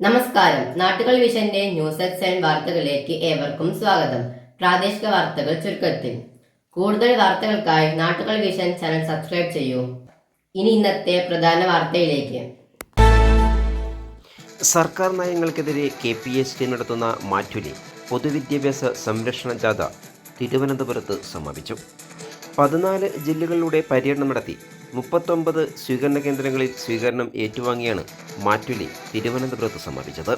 നമസ്കാരം. നാട്ടുകൾ വിഷന്റെ news at വാർത്തകളിലേക്ക് ഏവർക്കും സ്വാഗതം. പ്രാദേശിക വാർത്തകൾ ചുരുക്കത്തിൽ. കൂടുതൽ വാർത്തകൾക്കായി നാട്ടുകൾ വിഷൻ ചാനൽ സബ്സ്ക്രൈബ് ചെയ്യൂ. ഇനി ഇന്നത്തെ പ്രധാന വാർത്തയിലേക്ക്. സർക്കാർ നയങ്ങൾക്കെതിരെ കെ പി എസ് ടി നടത്തുന്ന മാറ്റുലി പൊതുവിദ്യാഭ്യാസ സംരക്ഷണ ജാഥ തിരുവനന്തപുരത്ത് സമാപിച്ചു. പതിനാല് ജില്ലകളിലൂടെ പര്യടനം നടത്തി മുപ്പത്തൊമ്പത് സ്വീകരണ കേന്ദ്രങ്ങളിൽ സ്വീകരണം ഏറ്റുവാങ്ങിയാണ് മാറ്റുലി തിരുവനന്തപുരത്ത് സമാപിച്ചത്.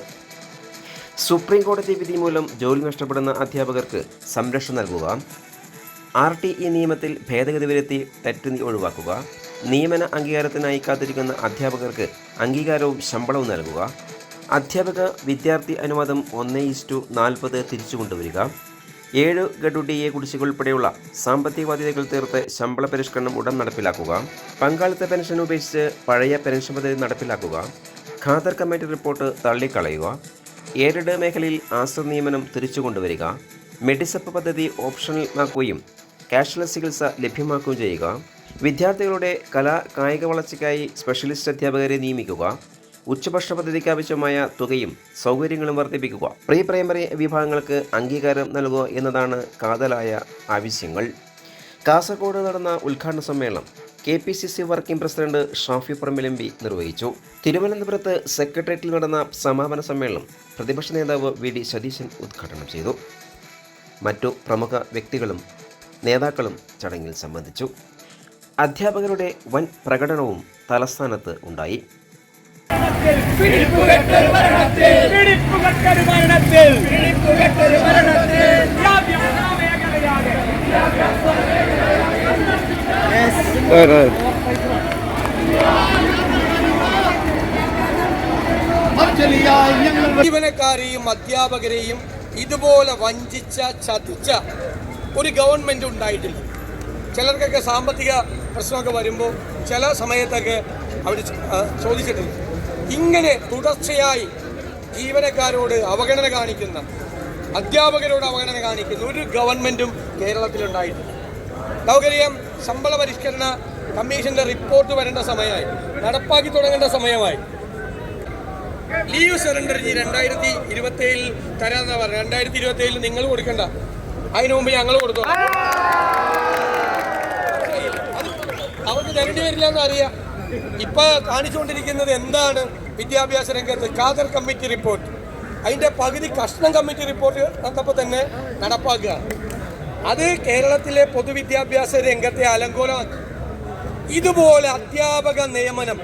സുപ്രീം കോടതി വിധി മൂലം ജോലി നഷ്ടപ്പെടുന്ന അധ്യാപകർക്ക് സംരക്ഷണം നൽകുക. ആർ ടി ഇ നിയമത്തിൽ ഭേദഗതി വരുത്തി തെറ്റ് ഒഴിവാക്കുക. നിയമന അംഗീകാരത്തിനായി കാത്തിരിക്കുന്ന അധ്യാപകർക്ക് അംഗീകാരവും ശമ്പളവും നൽകുക. അധ്യാപക വിദ്യാർത്ഥി അനുവാദം ഒന്ന് ഇസ്റ്റു നാൽപ്പത് തിരിച്ചു കൊണ്ടുവരിക. ഏഴ് ഗഡു ഡി എ കുടിശ്ശിക ഉൾപ്പെടെയുള്ള സാമ്പത്തിക ബാധ്യതകൾ തീർത്ത് ശമ്പള പരിഷ്കരണം ഉടൻ നടപ്പിലാക്കുക. പങ്കാളിത്ത പെൻഷൻ ഉപേക്ഷിച്ച് പഴയ പെൻഷൻ പദ്ധതി നടപ്പിലാക്കുക. ഖാദർ കമ്മിറ്റി റിപ്പോർട്ട് തള്ളിക്കളയുക. ഏരട് മേഖലയിൽ ആശ്ര നിയമനം തിരിച്ചു കൊണ്ടുവരിക. മെഡിസപ്പ് പദ്ധതി ഓപ്ഷണലാക്കുകയും ക്യാഷ്ലെസ് ചികിത്സ ലഭ്യമാക്കുകയും ചെയ്യുക. വിദ്യാർത്ഥികളുടെ കലാ കായിക വളർച്ചയ്ക്കായി സ്പെഷ്യലിസ്റ്റ് അധ്യാപകരെ നിയമിക്കുക. ഉച്ചഭക്ഷണ പദ്ധതിക്ക് ആവശ്യമായ തുകയും സൗകര്യങ്ങളും വർദ്ധിപ്പിക്കുക. പ്രീ പ്രൈമറി വിഭാഗങ്ങൾക്ക് അംഗീകാരം നൽകുക എന്നതാണ് കാതലായ ആവശ്യങ്ങൾ. കാസർഗോഡ് നടന്ന ഉദ്ഘാടന സമ്മേളനം K P C C working president Shafi Parambil M P നിർവഹിച്ചു. തിരുവനന്തപുരത്ത് സെക്രട്ടേറിയറ്റിൽ നടന്ന സമാപന സമ്മേളനം പ്രതിപക്ഷ നേതാവ് വി ഡി സതീശൻ ഉദ്ഘാടനം ചെയ്തു. മറ്റു പ്രമുഖ വ്യക്തികളും നേതാക്കളും ചടങ്ങിൽ സംബന്ധിച്ചു. അധ്യാപകരുടെ വൻ പ്രകടനവും തലസ്ഥാനത്ത് ഉണ്ടായി. ജീവനക്കാരെയും അധ്യാപകരെയും ഇതുപോലെ വഞ്ചിച്ച ചതിച്ച ഒരു ഗവൺമെന്റ് ഉണ്ടായിട്ടില്ല. ചിലർക്കൊക്കെ സാമ്പത്തിക പ്രശ്നമൊക്കെ വരുമ്പോൾ ചില സമയത്തൊക്കെ അവർ ചോദിച്ചിട്ടുണ്ട്. ഇങ്ങനെ തുടർച്ചയായി ജീവനക്കാരോട് അവഗണന കാണിക്കുന്ന അധ്യാപകരോട് അവഗണന കാണിക്കുന്ന ഒരു ഗവൺമെന്റും കേരളത്തിലുണ്ടായിട്ടില്ല. നമുക്കറിയാം ശമ്പള പരിഷ്കരണ കമ്മീഷന്റെ റിപ്പോർട്ട് വരേണ്ട സമയമായി നടപ്പാക്കി തുടങ്ങേണ്ട സമയമായി. ലീവ് സറണ്ടർ ഈ രണ്ടായിരത്തി ഇരുപത്തി ഏഴിൽ തരാന്ന പറഞ്ഞു രണ്ടായിരത്തി ഇരുപത്തി ഏഴിൽ നിങ്ങൾ കൊടുക്കണ്ട. അതിനു മുമ്പ് ഞങ്ങൾ കൊടുത്തു അവർക്ക് തരേണ്ടി വരില്ല എന്ന് അറിയാം ഇപ്പൊ കാണിച്ചുകൊണ്ടിരിക്കുന്നത് എന്താണ് വിദ്യാഭ്യാസ രംഗത്ത് ഖാദർ കമ്മിറ്റി റിപ്പോർട്ട്. അതിന്റെ പകുതി കഷ്ണം കമ്മിറ്റി റിപ്പോർട്ട് വന്നപ്പോൾ തന്നെ നടപ്പാക്കുകയാണ് അത് കേരളത്തിലെ പൊതുവിദ്യാഭ്യാസ രംഗത്തെ അലങ്കോലമാക്കി. ഇതുപോലെ അധ്യാപക നിയമനം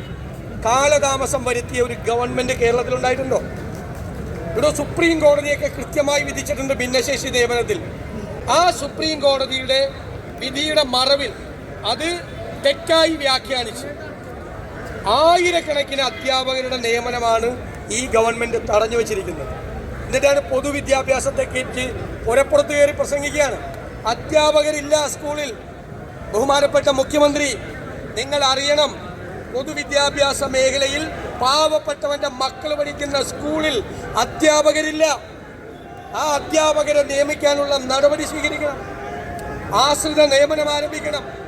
കാലതാമസം വരുത്തിയ ഒരു ഗവൺമെന്റ് കേരളത്തിലുണ്ടായിട്ടുണ്ടോ? ഇവിടെ സുപ്രീം കോടതിയൊക്കെ കൃത്യമായി വിധിച്ചിട്ടുണ്ട് ഭിന്നശേഷി നിയമനത്തിൽ. ആ സുപ്രീം കോടതിയുടെ വിധിയുടെ മറവിൽ അത് തെറ്റായി വ്യാഖ്യാനിച്ച്. ആയിരക്കണക്കിന് അധ്യാപകരുടെ നിയമനമാണ് ഈ ഗവൺമെന്റ് തടഞ്ഞു വെച്ചിരിക്കുന്നത്. എന്നിട്ടാണ് പൊതുവിദ്യാഭ്യാസത്തെക്കുറിച്ച് പുരപ്പുറത്ത് കയറി പ്രസംഗിക്കുകയാണ്. അധ്യാപകരില്ല സ്കൂളിൽ. ബഹുമാനപ്പെട്ട മുഖ്യമന്ത്രി നിങ്ങൾ അറിയണം പൊതുവിദ്യാഭ്യാസ മേഖലയിൽ പാവപ്പെട്ടവന്റെ മക്കൾ പഠിക്കുന്ന സ്കൂളിൽ അധ്യാപകരില്ല. ആ അധ്യാപകരെ നിയമിക്കാനുള്ള നടപടി സ്വീകരിക്കണം. ആശ്രിത നിയമനം ആരംഭിക്കണം.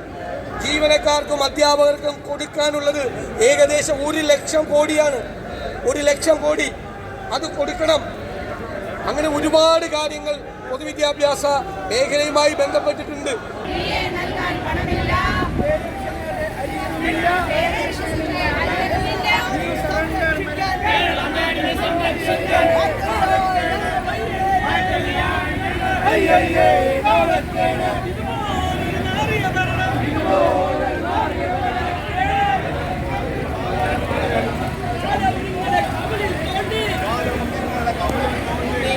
ജീവനക്കാർക്കും അധ്യാപകർക്കും കൊടുക്കാനുള്ളത് ഏകദേശം ഒരു ലക്ഷം കോടിയാണ് ഒരു ലക്ഷം കോടി അത് കൊടുക്കണം അങ്ങനെ ഒരുപാട് കാര്യങ്ങൾ പൊതുവിദ്യാഭ്യാസ മേഖലയുമായി ബന്ധപ്പെട്ടിട്ടുണ്ട്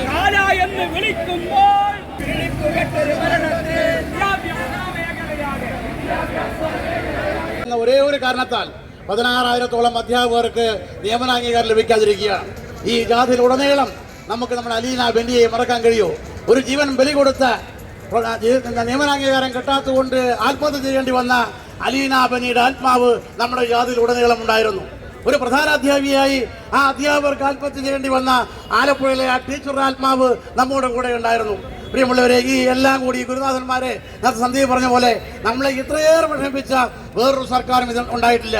കാല എന്ന് വിളിക്കുമ്പോൾ പിടിപ്പുകെട്ടൊരു മരണത്തിൽ വിദ്യാഭ്യാസ മേഖലയാകെ എന്ന ഒരേ ഒരു കാരണത്താൽ പതിനാറായിരത്തോളം അധ്യാപകർക്ക് നിയമനാംഗീകാരം ലഭിക്കാതിരിക്കുകയാണ്. ഈ ജാഥയിലുടനീളം നമുക്ക് നമ്മുടെ അലീന ബെന്നിയെ മറക്കാൻ കഴിയുമോ ഒരു ജീവൻ ബലി കൊടുത്ത നിയമനാംഗീകാരം കിട്ടാത്തതുകൊണ്ട് ആത്മഹത്യ ചെയ്യേണ്ടി വന്ന അലീന ബെന്നിയുടെ ആത്മാവ് നമ്മുടെ ജാഥയിലുടനീളം ഉണ്ടായിരുന്നു. ഒരു പ്രധാന അധ്യാപികയായി ആ അധ്യാപകർക്ക് ആത്മഹത്യ ചെയ്യേണ്ടി വന്ന ആലപ്പുഴയിലെ ആ ടീച്ചറുടെ ആത്മാവ് നമ്മുടെ കൂടെ ഉണ്ടായിരുന്നു. പ്രിയമുള്ളവരെ ഈ എല്ലാം കൂടി ഗുരുനാഥന്മാരെ സന്ദീപ് പറഞ്ഞ പോലെ നമ്മളെ ഇത്രയേറെ വിഷമിപ്പിച്ച വേറൊരു സർക്കാരും ഇത് ഉണ്ടായിട്ടില്ല.